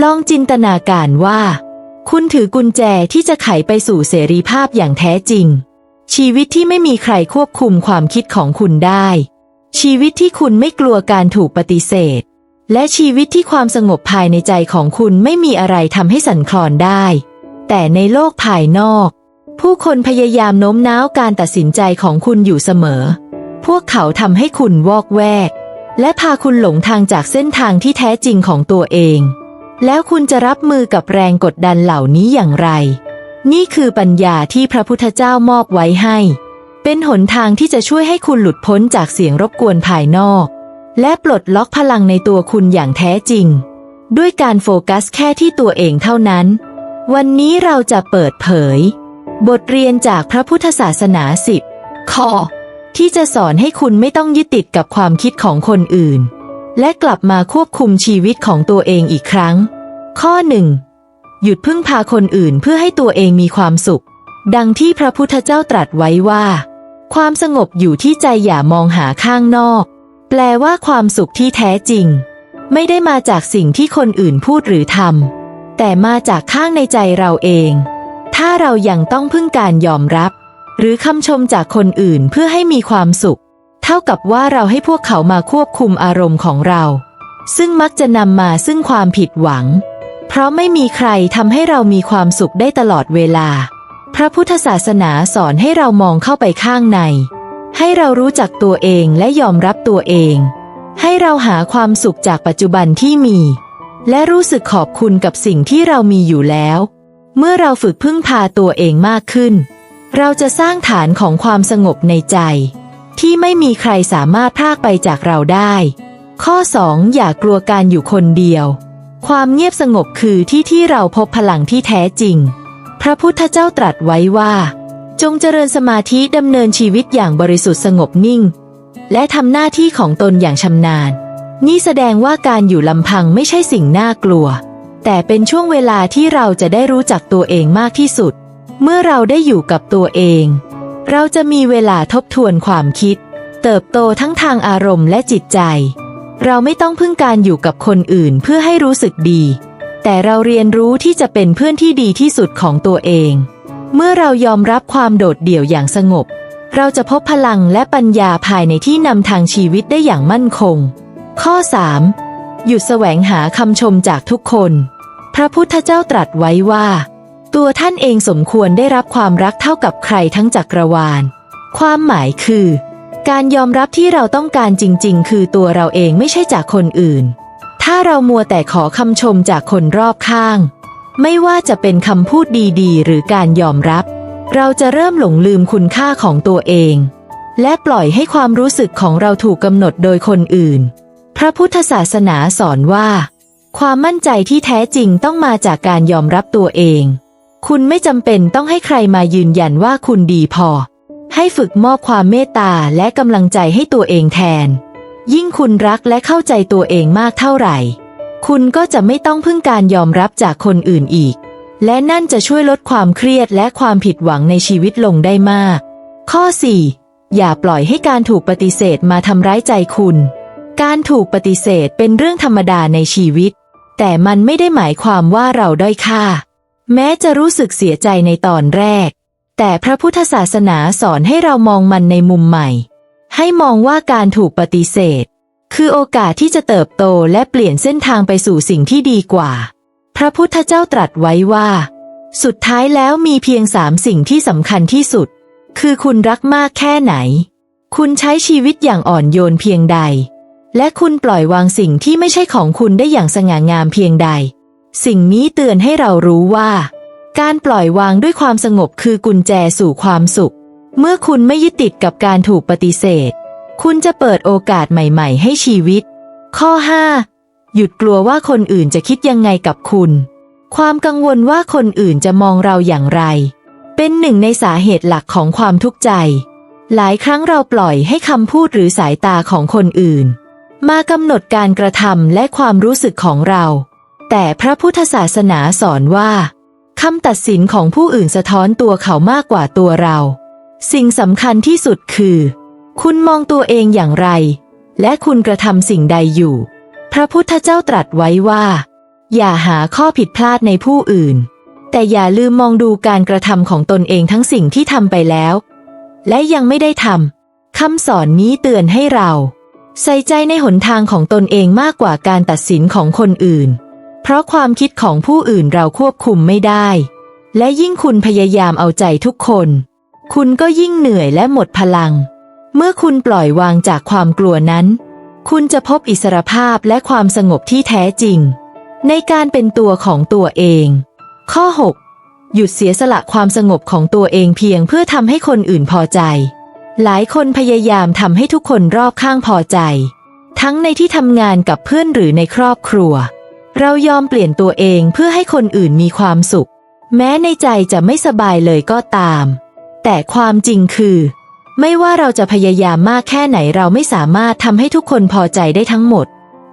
ลองจินตนาการว่า คุณถือกุญแจที่จะไขไปสู่เสรีภาพอย่างแท้จริง ชีวิตที่ไม่มีใครควบคุมความคิดของคุณได้ ชีวิตที่คุณไม่กลัวการถูกปฏิเสธ และชีวิตที่ความสงบภายในใจของคุณไม่มีอะไรทำให้สั่นคลอนได้ แต่ในโลกภายนอก ผู้คนพยายามโน้มน้าวการตัดสินใจของคุณอยู่เสมอ พวกเขาทำให้คุณวอกแวก และพาคุณหลงทางจากเส้นทางที่แท้จริงของตัวเอง แล้วคุณจะรับมือกับแรงกดดันเหล่านี้อย่างไร นี่คือปัญญาที่พระพุทธเจ้ามอบไว้ให้ เป็นหนทางที่จะช่วยให้คุณหลุดพ้นจากเสียงรบกวนภายนอก และปลดล็อกพลังในตัวคุณอย่างแท้จริง ด้วยการโฟกัสแค่ที่ตัวเองเท่านั้น วันนี้เราจะเปิดเผย บทเรียนจากพระพุทธศาสนาสิบข้อที่จะสอนให้คุณไม่ต้องยึดติดกับความคิดของคนอื่น และกลับมาควบคุมชีวิตของตัวเองอีกครั้ง ข้อหนึ่งหยุดพึ่งพาคนอื่นเพื่อให้ตัวเองมีความสุข ดังที่พระพุทธเจ้าตรัสไว้ว่า ความสงบอยู่ที่ใจอย่ามองหาข้างนอก แปลว่าความสุขที่แท้จริง ไม่ได้มาจากสิ่งที่คนอื่นพูดหรือทำแต่มาจากข้างในใจเราเอง ถ้าเรายังต้องพึ่งการยอมรับ หรือคำชมจากคนอื่นเพื่อให้มีความสุข เท่ากับว่าเราให้พวกเขามาควบคุมอารมณ์ของเรา ซึ่งมักจะนำมาซึ่งความผิดหวัง เพราะไม่มีใครทำให้เรามีความสุขได้ตลอดเวลา พระพุทธศาสนาสอนให้เรามองเข้าไปข้างใน ให้เรารู้จักตัวเองและยอมรับตัวเอง ให้เราหาความสุขจากปัจจุบันที่มี และรู้สึกขอบคุณกับสิ่งที่เรามีอยู่แล้ว เมื่อเราฝึกพึ่งพาตัวเองมากขึ้น เราจะสร้างฐานของความสงบในใจ ที่ไม่มีใครสามารถพรากไปจากเราได้ ข้อ 2 อย่ากลัวการอยู่คนเดียว ความเงียบสงบคือที่ที่เราพบพลังที่แท้จริง พระพุทธเจ้าตรัสไว้ว่า จงเจริญสมาธิดำเนินชีวิตอย่างบริสุทธิ์สงบนิ่ง และทำหน้าที่ของตนอย่างชำนาญ นี่แสดงว่าการอยู่ลำพังไม่ใช่สิ่งน่ากลัว แต่เป็นช่วงเวลาที่เราจะได้รู้จักตัวเองมากที่สุด เมื่อเราได้อยู่กับตัวเอง เราจะมีเวลาทบทวนความคิด เติบโตทั้งทางอารมณ์และจิตใจ เราไม่ต้องพึ่งการอยู่กับคนอื่นเพื่อให้รู้สึกดี แต่เราเรียนรู้ที่จะเป็นเพื่อนที่ดีที่สุดของตัวเอง เมื่อเรายอมรับความโดดเดี่ยวอย่างสงบ เราจะพบพลังและปัญญาภายในที่นำทางชีวิตได้อย่างมั่นคง ข้อ 3. หยุดแสวงหาคำชมจากทุกคน พระพุทธเจ้าตรัสไว้ว่า ตัวท่านเองสมควรได้รับความรักเท่ากับใครทั้งจักรวาล ความหมายคือ การยอมรับที่เราต้องการจริง ๆ คือตัวเราเองไม่ใช่จากคนอื่น ถ้าเรามัวแต่ขอคำชมจากคนรอบข้าง ไม่ว่าจะเป็นคำพูดดีๆ หรือการยอมรับ เราจะเริ่มหลงลืมคุณค่าของตัวเอง และปล่อยให้ความรู้สึกของเราถูกกำหนดโดยคนอื่น พระพุทธศาสนาสอนว่า ความมั่นใจที่แท้จริงต้องมาจากการยอมรับตัวเอง คุณไม่จำเป็นต้องให้ใครมายืนยันว่าคุณดีพอ ให้ฝึกมอบความเมตตาและกำลังใจให้ตัวเองแทน ยิ่งคุณรักและเข้าใจตัวเองมากเท่าไหร่ คุณก็จะไม่ต้องพึ่งการยอมรับจากคนอื่นอีก และนั่นจะช่วยลดความเครียดและความผิดหวังในชีวิตลงได้มาก ข้อ 4. อย่าปล่อยให้การถูกปฏิเสธมาทำร้ายใจคุณ การถูกปฏิเสธเป็นเรื่องธรรมดาในชีวิต แต่มันไม่ได้หมายความว่าเราด้อยค่า แม้จะรู้สึกเสียใจในตอนแรก แต่พระพุทธศาสนาสอนให้เรามองมันในมุมใหม่ ให้มองว่าการถูกปฏิเสธ คือโอกาสที่จะเติบโตและเปลี่ยนเส้นทางไปสู่สิ่งที่ดีกว่า พระพุทธเจ้าตรัสไว้ว่า สุดท้ายแล้วมีเพียงสามสิ่งที่สำคัญที่สุด คือคุณรักมากแค่ไหน คุณใช้ชีวิตอย่างอ่อนโยนเพียงใด และคุณปล่อยวางสิ่งที่ไม่ใช่ของคุณได้อย่างสง่างามเพียงใด สิ่งนี้เตือนให้เรารู้ว่า การปล่อยวางด้วยความสงบคือกุญแจสู่ความสุข เมื่อคุณไม่ยึดติดกับการถูกปฏิเสธ คุณจะเปิดโอกาสใหม่ ๆ ให้ชีวิต ข้อ 5. หยุดกลัวว่าคนอื่นจะคิดยังไงกับคุณ ความกังวลว่าคนอื่นจะมองเราอย่างไร เป็นหนึ่งในสาเหตุหลักของความทุกข์ใจ หลายครั้งเราปล่อยให้คำพูดหรือสายตาของคนอื่น มากำหนดการกระทำและความรู้สึกของเรา แต่พระพุทธศาสนาสอนว่าคำตัดสินของผู้อื่นสะท้อนตัวเขามากกว่าตัวเรา สิ่งสำคัญที่สุดคือ คุณมองตัวเองอย่างไร และคุณกระทำสิ่งใดอยู่ พระพุทธเจ้าตรัสไว้ว่า อย่าหาข้อผิดพลาดในผู้อื่น แต่อย่าลืมมองดูการกระทำของตนเองทั้งสิ่งที่ทำไปแล้ว และยังไม่ได้ทำคำสอนนี้เตือนให้เรา ใส่ใจในหนทางของตนเองมากกว่าการตัดสินของคนอื่น เพราะความคิดของผู้อื่นเราควบคุมไม่ได้ และยิ่งคุณพยายามเอาใจทุกคน คุณก็ยิ่งเหนื่อยและหมดพลัง เมื่อคุณปล่อยวางจากความกลัวนั้น คุณจะพบอิสรภาพและความสงบที่แท้จริง ในการเป็นตัวของตัวเอง ข้อ 6 หยุดเสียสละความสงบของตัวเองเพียงเพื่อทำให้คนอื่นพอใจ หลายคนพยายามทำให้ทุกคนรอบข้างพอใจ ทั้งในที่ทำงานกับเพื่อนหรือในครอบครัว เรายอมเปลี่ยนตัวเองเพื่อให้คนอื่นมีความสุข แม้ในใจจะไม่สบายเลยก็ตาม แต่ความจริงคือ ไม่ว่าเราจะพยายามมากแค่ไหนเราไม่สามารถทำให้ทุกคนพอใจได้ทั้งหมด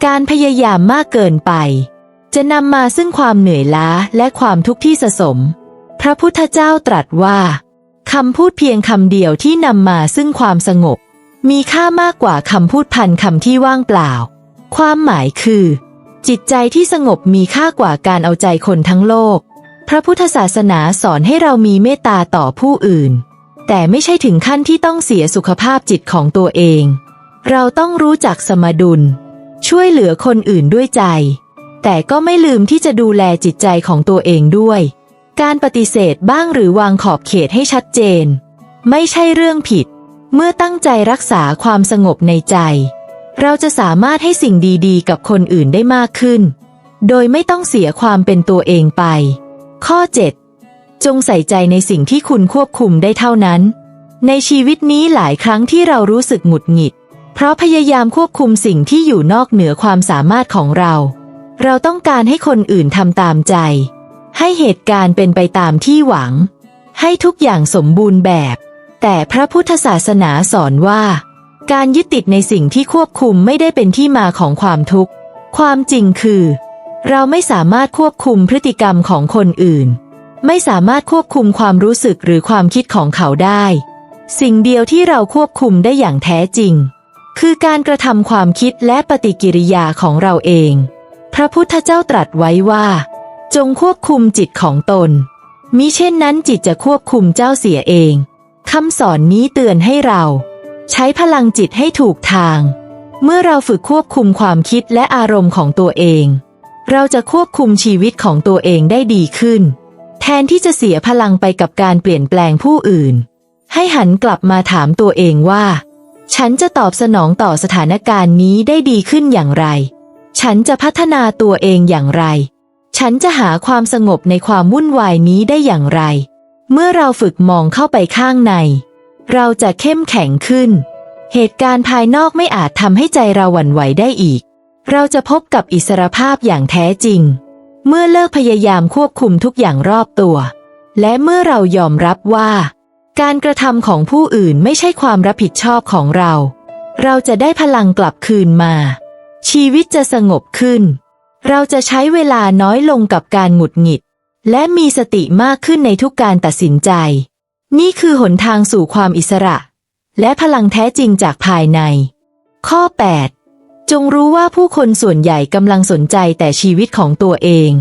การพยายามมากเกินไป จะนำมาซึ่งความเหนื่อยล้าและความทุกข์ที่สะสม พระพุทธเจ้าตรัสว่าคำพูดเพียงคำเดียวที่นำมาซึ่งความสงบ มีค่ามากกว่าคำพูดพันคำที่ว่างเปล่า ความหมายคือ จิตใจที่สงบมีค่ากว่าการเอาใจคนทั้งโลก พระพุทธศาสนาสอนให้เรามีเมตตาต่อผู้อื่น แต่ไม่ใช่ถึงขั้นที่ต้องเสียสุขภาพจิตของตัวเอง เราต้องรู้จักสมดุล ช่วยเหลือคนอื่นด้วยใจ แต่ก็ไม่ลืมที่จะดูแลจิตใจของตัวเองด้วย การปฏิเสธบ้างหรือวางขอบเขตให้ชัดเจน ไม่ใช่เรื่องผิด เมื่อตั้งใจรักษาความสงบในใจ เราจะสามารถให้สิ่งดีๆ กับคนอื่นได้มากขึ้น โดยไม่ต้องเสียความเป็นตัวเองไป ข้อ 7 จงใส่ใจในสิ่งที่คุณควบคุมได้เท่านั้น ในชีวิตนี้หลายครั้งที่เรารู้สึกหงุดหงิด เพราะพยายามควบคุมสิ่งที่อยู่นอกเหนือความสามารถของเรา เราต้องการให้คนอื่นทำตามใจ ให้เหตุการณ์เป็นไปตามที่หวัง ให้ทุกอย่างสมบูรณ์แบบ แต่พระพุทธศาสนาสอนว่า การยึดติดในสิ่งที่ควบคุมไม่ได้เป็นที่มาของความทุกข์ ความจริงคือ เราไม่สามารถควบคุมพฤติกรรมของคนอื่น ไม่สามารถควบคุมความรู้สึกหรือความคิดของเขาได้ สิ่งเดียวที่เราควบคุมได้อย่างแท้จริง คือการกระทำความคิดและปฏิกิริยาของเราเอง พระพุทธเจ้าตรัสไว้ว่า จงควบคุมจิตของตน มิเช่นนั้นจิตจะควบคุมเจ้าเสียเองคำสอนนี้เตือนให้เรา ใช้พลังจิตให้ถูกทาง เมื่อเราฝึกควบคุมความคิดและอารมณ์ของตัวเอง เราจะควบคุมชีวิตของตัวเองได้ดีขึ้น แทนที่จะเสียพลังไปกับการเปลี่ยนแปลงผู้อื่น ให้หันกลับมาถามตัวเองว่า ฉันจะตอบสนองต่อสถานการณ์นี้ได้ดีขึ้นอย่างไร ฉันจะพัฒนาตัวเองอย่างไร ฉันจะหาความสงบในความวุ่นวายนี้ได้อย่างไร เมื่อเราฝึกมองเข้าไปข้างใน เราจะเข้มแข็งขึ้น เหตุการณ์ภายนอกไม่อาจทำให้ใจเราหวั่นไหวได้อีก เราจะพบกับอิสรภาพอย่างแท้จริง เมื่อเลิกพยายามควบคุมทุกอย่างรอบตัว และเมื่อเรายอมรับว่า การกระทำของผู้อื่นไม่ใช่ความรับผิดชอบของเรา เราจะได้พลังกลับคืนมา ชีวิตจะสงบขึ้น เราจะใช้เวลาน้อยลงกับการหงุดหงิด และมีสติมากขึ้นในทุกการตัดสินใจ นี่คือหนทางสู่ความอิสระ และพลังแท้จริงจากภายใน ข้อ 8 จงรู้ว่าผู้คนส่วนใหญ่กำลังสนใจแต่ชีวิตของตัวเอง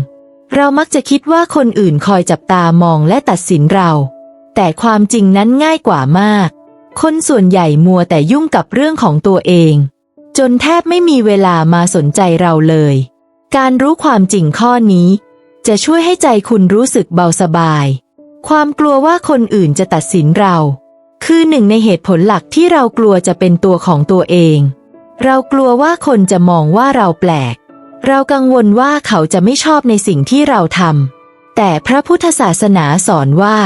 เรามักจะคิดว่าคนอื่นคอยจับตามองและตัดสินเรา แต่ความจริงนั้นง่ายกว่ามาก คนส่วนใหญ่มัวแต่ยุ่งกับเรื่องของตัวเอง จนแทบไม่มีเวลามาสนใจเราเลย การรู้ความจริงข้อนี้ จะช่วยให้ใจคุณรู้สึกเบาสบาย ความกลัวว่าคนอื่นจะตัดสินเรา คือหนึ่งในเหตุผลหลักที่เรากลัวจะเป็นตัวของตัวเอง เรากลัวว่าคนจะมองว่าเราแปลก เรากังวลว่าเขาจะไม่ชอบในสิ่งที่เราทำแต่พระพุทธศาสนาสอนว่า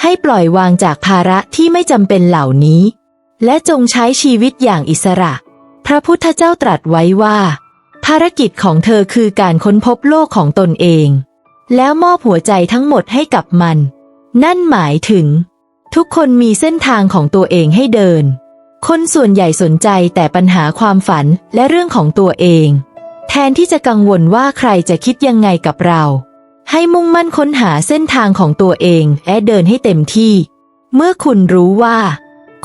ให้ปล่อยวางจากภาระที่ไม่จำเป็นเหล่านี้ และจงใช้ชีวิตอย่างอิสระ พระพุทธเจ้าตรัสไว้ว่า ภารกิจของเธอคือการค้นพบโลกของตนเอง แล้วมอบหัวใจทั้งหมดให้กับมัน นั่นหมายถึง ทุกคนมีเส้นทางของตัวเองให้เดิน คนส่วนใหญ่สนใจแต่ปัญหาความฝันและเรื่องของตัวเอง แทนที่จะกังวลว่าใครจะคิดยังไงกับเรา ให้มุ่งมั่นค้นหาเส้นทางของตัวเองและเดินให้เต็มที่ เมื่อคุณรู้ว่า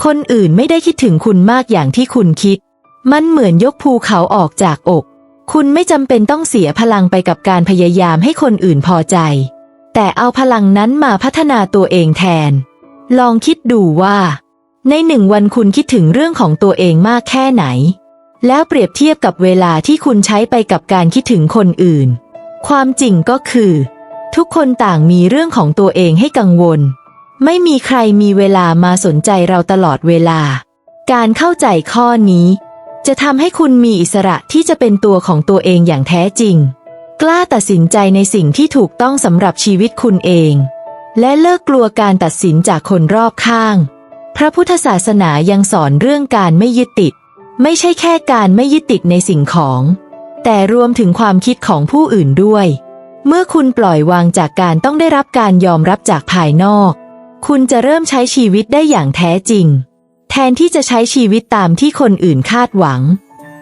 คนอื่นไม่ได้คิดถึงคุณมากอย่างที่คุณคิด มันเหมือนยกภูเขาออกจากอก คุณไม่จำเป็นต้องเสียพลังไปกับการพยายามให้คนอื่นพอใจ แต่เอาพลังนั้นมาพัฒนาตัวเองแทน ลองคิดดูว่า ในหนึ่งวันคุณคิดถึงเรื่องของตัวเองมากแค่ไหน แล้วเปรียบเทียบกับเวลาที่คุณใช้ไปกับการคิดถึงคนอื่น ความจริงก็คือ ทุกคนต่างมีเรื่องของตัวเองให้กังวล ไม่มีใครมีเวลามาสนใจเราตลอดเวลา การเข้าใจข้อนี้ จะทำให้คุณมีอิสระที่จะเป็นตัวของตัวเองอย่างแท้จริง กล้าตัดสินใจในสิ่งที่ถูกต้องสำหรับชีวิตคุณเอง และเลิกกลัวการตัดสินจากคนรอบข้าง พระพุทธศาสนายังสอนเรื่องการไม่ยึดติด ไม่ใช่แค่การไม่ยึดติดในสิ่งของ แต่รวมถึงความคิดของผู้อื่นด้วย เมื่อคุณปล่อยวางจากการต้องได้รับการยอมรับจากภายนอก คุณจะเริ่มใช้ชีวิตได้อย่างแท้จริง แทนที่จะใช้ชีวิตตามที่คนอื่นคาดหวัง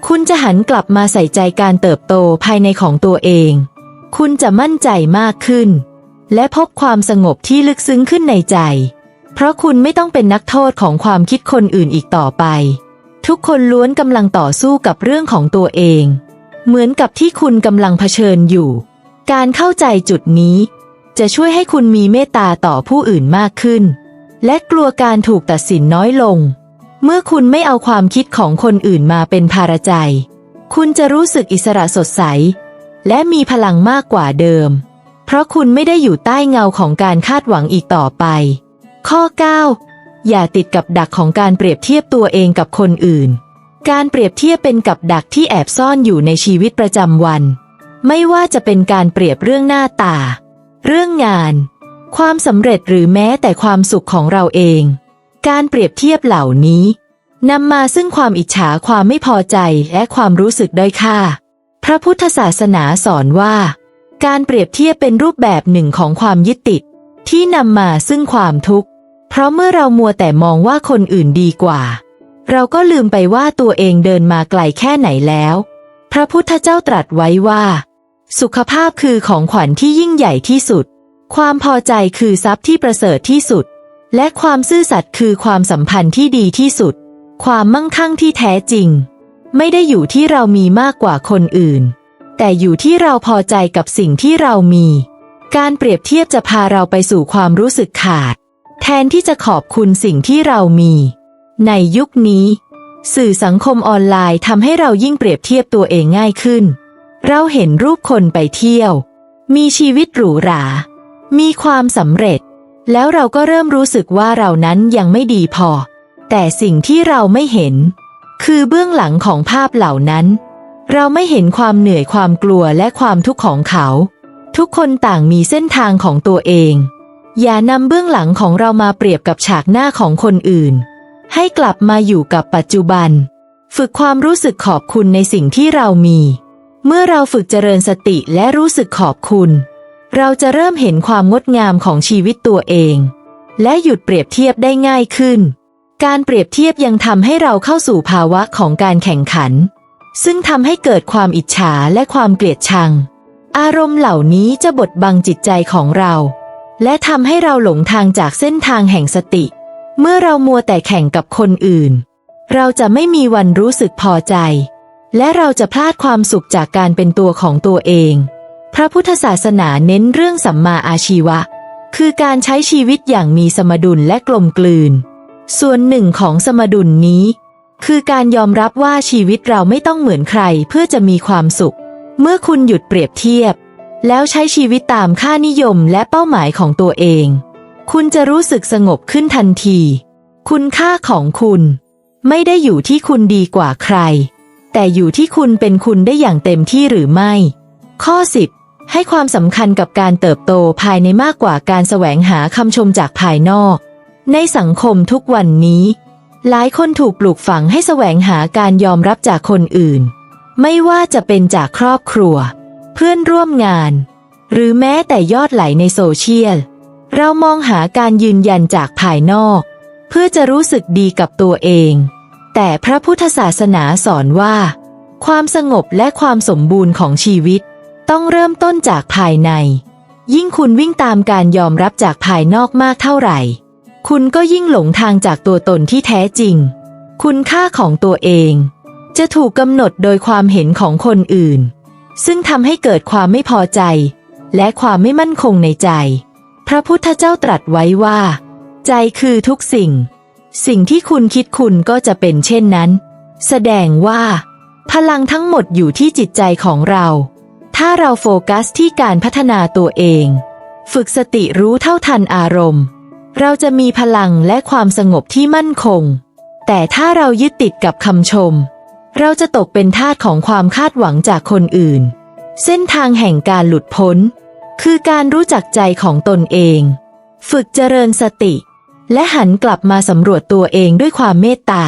คุณจะหันกลับมาใส่ใจการเติบโตภายในของตัวเอง คุณจะมั่นใจมากขึ้น และพบความสงบที่ลึกซึ้งขึ้นในใจ เพราะคุณไม่ต้องเป็นนักโทษของความคิดคนอื่นอีกต่อไป ทุกคนล้วนกำลังต่อสู้กับเรื่องของตัวเอง เหมือนกับที่คุณกำลังเผชิญอยู่ การเข้าใจจุดนี้ จะช่วยให้คุณมีเมตตาต่อผู้อื่นมากขึ้น และกลัวการถูกตัดสินน้อยลง เมื่อคุณไม่เอาความคิดของคนอื่นมาเป็นภาระใจ คุณจะรู้สึกอิสระสดใส และมีพลังมากกว่าเดิม เพราะคุณไม่ได้อยู่ใต้เงาของการคาดหวังอีกต่อไป ข้อ 9 อย่าติดกับดักของการเปรียบเทียบตัวเองกับคนอื่น การเปรียบเทียบเป็นกับดักที่แอบซ่อนอยู่ในชีวิตประจำวัน ไม่ว่าจะเป็นการเปรียบเรื่องหน้าตา เรื่องงาน ความสำเร็จหรือแม้แต่ความสุขของเราเอง การเปรียบเทียบเหล่านี้นำมาซึ่งความอิจฉาความไม่พอใจและความรู้สึกด้อยค่า พระพุทธศาสนาสอนว่า การเปรียบเทียบเป็นรูปแบบหนึ่งของความยึดติด ที่นำมาซึ่งความทุกข์ เพราะเมื่อเรามัวแต่มองว่าคนอื่นดีกว่า เราก็ลืมไปว่าตัวเองเดินมาไกลแค่ไหนแล้ว พระพุทธเจ้าตรัสไว้ว่า สุขภาพคือของขวัญที่ยิ่งใหญ่ที่สุด ความพอใจคือทรัพย์ที่ประเสริฐที่สุด และความซื่อสัตย์คือความสัมพันธ์ที่ดีที่สุด ความมั่งคั่งที่แท้จริง ไม่ได้อยู่ที่เรามีมากกว่าคนอื่น แต่อยู่ที่เราพอใจกับสิ่งที่เรามี การเปรียบเทียบจะพาเราไปสู่ความรู้สึกขาด แทนที่จะขอบคุณสิ่งที่เรามี ในยุคนี้ สื่อสังคมออนไลน์ทำให้เรายิ่งเปรียบเทียบตัวเองง่ายขึ้น เราเห็นรูปคนไปเที่ยว มีชีวิตหรูหรา มีความสำเร็จ แล้วเราก็เริ่มรู้สึกว่าเรานั้นยังไม่ดีพอ แต่สิ่งที่เราไม่เห็น คือเบื้องหลังของภาพเหล่านั้น เราไม่เห็นความเหนื่อยความกลัวและความทุกข์ของเขา ทุกคนต่างมีเส้นทางของตัวเอง อย่านำเบื้องหลังของเรามาเปรียบกับฉากหน้าของคนอื่น ให้กลับมาอยู่กับปัจจุบัน ฝึกความรู้สึกขอบคุณในสิ่งที่เรามี เมื่อเราฝึกเจริญสติและรู้สึกขอบคุณ เราจะเริ่มเห็นความงดงามของชีวิตตัวเอง และหยุดเปรียบเทียบได้ง่ายขึ้น การเปรียบเทียบยังทำให้เราเข้าสู่ภาวะของการแข่งขัน ซึ่งทำให้เกิดความอิจฉาและความเกลียดชัง อารมณ์เหล่านี้จะบดบังจิตใจของเรา และทำให้เราหลงทางจากเส้นทางแห่งสติ เมื่อเรามัวแต่แข่งกับคนอื่น เราจะไม่มีวันรู้สึกพอใจ และเราจะพลาดความสุขจากการเป็นตัวของตัวเอง พระพุทธศาสนาเน้นเรื่องสัมมาอาชีวะ คือการใช้ชีวิตอย่างมีสมดุลและกลมกลืน ส่วนหนึ่งของสมดุลนี้ คือการยอมรับว่าชีวิตเราไม่ต้องเหมือนใครเพื่อจะมีความสุข เมื่อคุณหยุดเปรียบเทียบ แล้วใช้ชีวิตตามค่านิยมและเป้าหมายของตัวเอง คุณจะรู้สึกสงบขึ้นทันที คุณค่าของคุณ ไม่ได้อยู่ที่คุณดีกว่าใคร แต่อยู่ที่คุณเป็นคุณได้อย่างเต็มที่หรือไม่ ข้อ 10 ให้ความสำคัญกับการเติบโตภายในมากกว่าการแสวงหาคำชมจากภายนอก ในสังคมทุกวันนี้ หลายคนถูกปลูกฝังให้แสวงหาการยอมรับจากคนอื่น ไม่ว่าจะเป็นจากครอบครัว เพื่อนร่วมงาน หรือแม้แต่ยอดไหลในโซเชียล เรามองหาการยืนยันจากภายนอก เพื่อจะรู้สึกดีกับตัวเอง แต่พระพุทธศาสนาสอนว่า ความสงบและความสมบูรณ์ของชีวิต ต้องเริ่มต้นจากภายใน ยิ่งคุณวิ่งตามการยอมรับจากภายนอกมากเท่าไหร่ คุณก็ยิ่งหลงทางจากตัวตนที่แท้จริง คุณค่าของตัวเอง จะถูกกำหนดโดยความเห็นของคนอื่น ซึ่งทำให้เกิดความไม่พอใจ และความไม่มั่นคงในใจ พระพุทธเจ้าตรัสไว้ว่า ใจคือทุกสิ่ง สิ่งที่คุณคิดคุณก็จะเป็นเช่นนั้น แสดงว่า พลังทั้งหมดอยู่ที่จิตใจของเรา ถ้าเราโฟกัสที่การพัฒนาตัวเอง ฝึกสติรู้เท่าทันอารมณ์ เราจะมีพลังและความสงบที่มั่นคง แต่ถ้าเรายึดติดกับคำชม เราจะตกเป็นทาสของความคาดหวังจากคนอื่น เส้นทางแห่งการหลุดพ้น คือการรู้จักใจของตนเอง ฝึกเจริญสติ และหันกลับมาสำรวจตัวเองด้วยความเมตตา